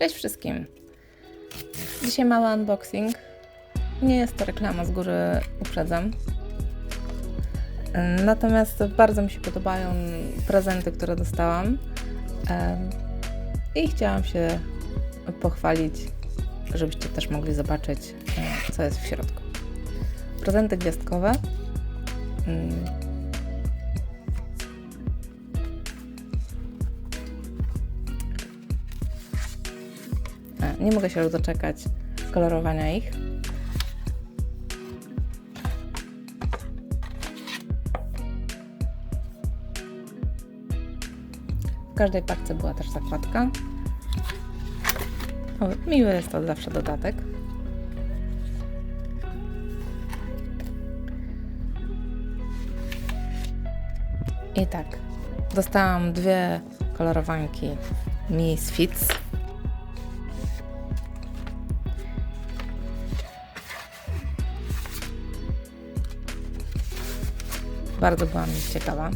Cześć wszystkim! Dzisiaj mały unboxing. Nie jest to reklama z góry, uprzedzam. Natomiast bardzo mi się podobają prezenty, które dostałam. I chciałam się pochwalić, żebyście też mogli zobaczyć, co jest w środku. Prezenty gwiazdkowe. Nie mogę się już doczekać kolorowania ich. W każdej paczce była też zakładka. O, miły jest to zawsze dodatek. I tak, dostałam dwie kolorowanki Misfits. Bardzo byłam ciekawa.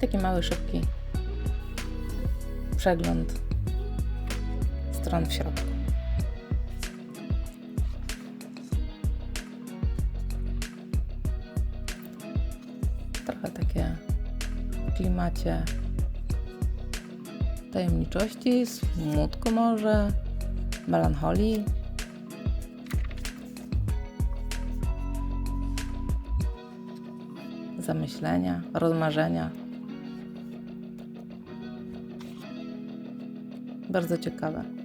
Taki mały, szybki przegląd stron w środku. Trochę takie w klimacie tajemniczości, smutku może, melancholii. Zamyślenia, rozmarzenia. Bardzo ciekawe.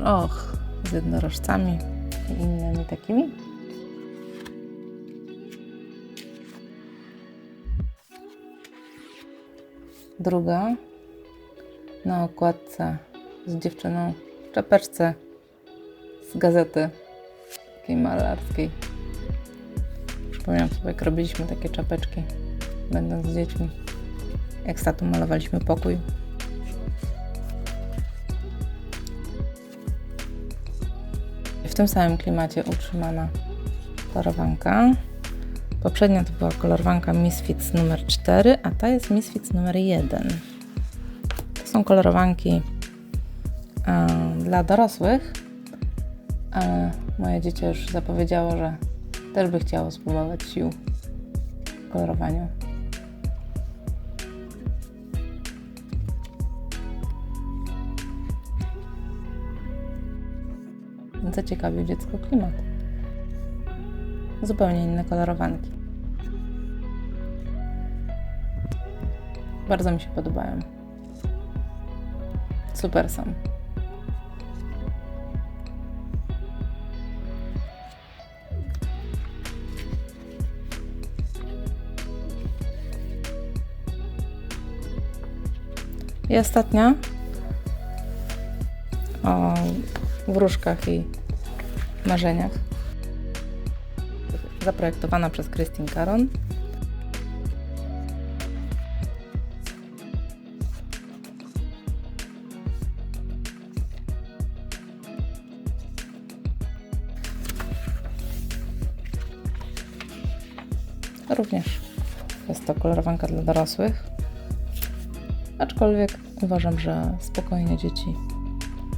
Och, z jednorożcami i innymi takimi. Druga na okładce z dziewczyną w czapeczce z gazety takiej malarskiej. Przypomniałam sobie, jak robiliśmy takie czapeczki, będąc z dziećmi. Jak z malowaliśmy pokój. W tym samym klimacie utrzymana kolorowanka. Poprzednia to była kolorowanka Misfits numer 4, a ta jest Misfits numer 1. To są kolorowanki e, dla dorosłych, ale moje dziecię już zapowiedziało, że też by chciało spróbować sił w kolorowaniu. Zaciekawił dziecko klimat. Zupełnie inne kolorowanki. Bardzo mi się podobają. Super są. I ostatnia o wróżkach i marzeniach. Zaprojektowana przez Christine Caron. Również jest to kolorowanka dla dorosłych. Aczkolwiek uważam, że spokojnie dzieci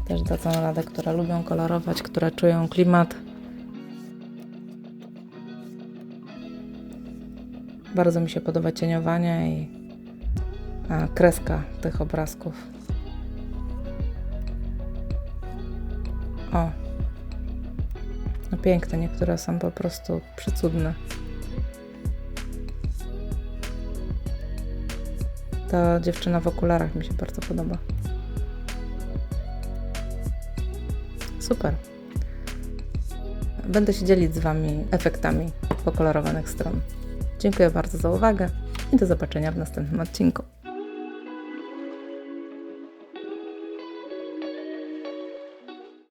też dadzą radę, które lubią kolorować, które czują klimat. Bardzo mi się podoba cieniowanie i kreska tych obrazków. O, no piękne, niektóre są po prostu przecudne. Ta dziewczyna w okularach mi się bardzo podoba. Super. Będę się dzielić z Wami efektami pokolorowanych stron. Dziękuję bardzo za uwagę i do zobaczenia w następnym odcinku.